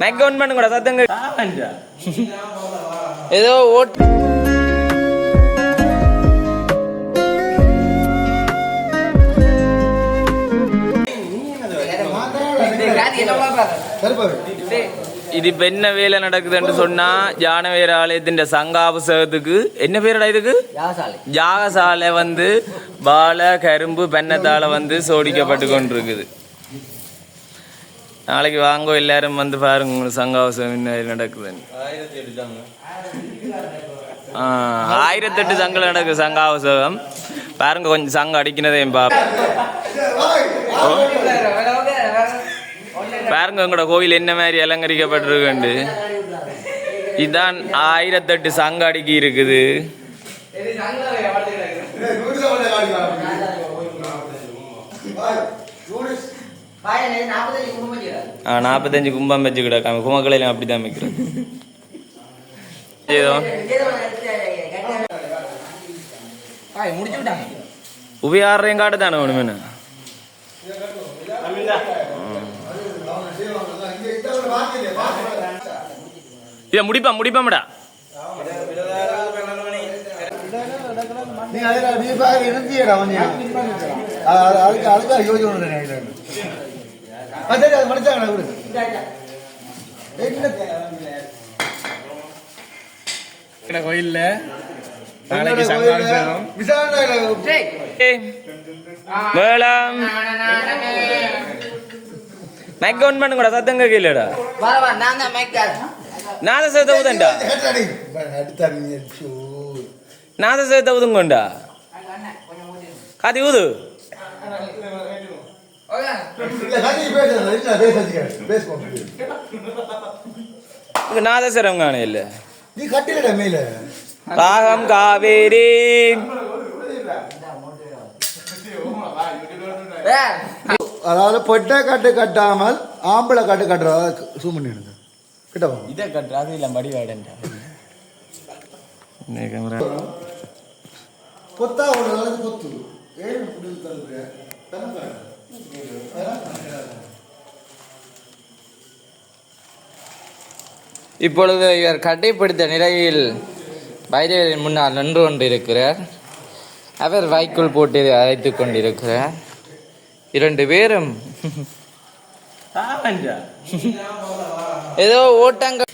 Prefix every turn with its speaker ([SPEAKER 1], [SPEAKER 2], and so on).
[SPEAKER 1] Mic on பண்ணுங்கடா சத்தங்க ஏதோ vote இது இப்ப என்ன வேலை நடக்குதுன்னு சொன்னா ஜானவேர ஆலயத்தின் சங்காபிஷேகத்துக்கு என்ன பேருடா இதுக்கு? யாகசாலை. வந்து வாழை கரும்பு பெண்ணத்தால வந்து சோடிக்கப்பட்டு கொண்டிருக்குது. நாளைக்கு வாங்கோ எல்லாரும் வந்து பாருங்க உங்களுக்கு சங்காவசம் என்ன நடக்குதுன்னு. ஆ, ஆயிரத்தெட்டு சங்கம் நடக்குது சங்காபிஷேகம் பாருங்க கொஞ்சம் சங்கம் அடிக்கிறதையும் பார்ப்போம் பாருங்க உங்களோட கோயில் என்ன மாதிரி அலங்கரிக்கப்பட்டிருக்குண்டு. இதுதான் ஆயிரத்தெட்டு சங்க அடுக்கி இருக்குது. ஆ நாற்பத்தஞ்சு கும்பம் வச்சு கிடக்காம குமக்கலையில அப்படிதான் வைக்கிறது. ஏதோ? உபயாரையும் காட்டு தானே ஒண்ணுமே இதை முடிப்பா முடிப்பாமடா.
[SPEAKER 2] நீ அதுக்கு அதுக்காக அது சரி அது விடு என்ன
[SPEAKER 3] கோயில்ல
[SPEAKER 2] நாளைக்கு விசாரணை
[SPEAKER 1] வேளாம் மைக் ஆன் பண்ணுங்கடா சத்தம் கேட்கலடா நாத சேர்த்த ஊதண்டா
[SPEAKER 2] அடுத்தாங்க
[SPEAKER 1] நாத சேர்த்த ஊதுங்கொண்டா காதி ஊது நாதஸ்வரம் காண இல்ல?
[SPEAKER 2] நீ கட்டிலடா மேல.
[SPEAKER 1] ராகம் காவேரி.
[SPEAKER 2] அதாவது பொட்டை கட்டு கட்டாமல் ஆம்பளை கட்டு கட்டுறதா சூம் பண்ணி எடுங்க. கிட்ட வா
[SPEAKER 1] இதை கட்டுற அது இல்ல மடி வாடண்டா
[SPEAKER 2] கொத்தா ஒரு அளவுக்கு கொத்து ஏழு புடிச்சு தருது
[SPEAKER 4] இப்பொழுது இவர் கட்டைப்படுத்த நிலையில் வைரவரின் முன்னால் நின்று கொண்டிருக்கிறார். அவர் வைக்குள் போட்டு அழைத்துக் கொண்டிருக்கிறார். இரண்டு பேரும் ஏதோ ஓட்டங்கள்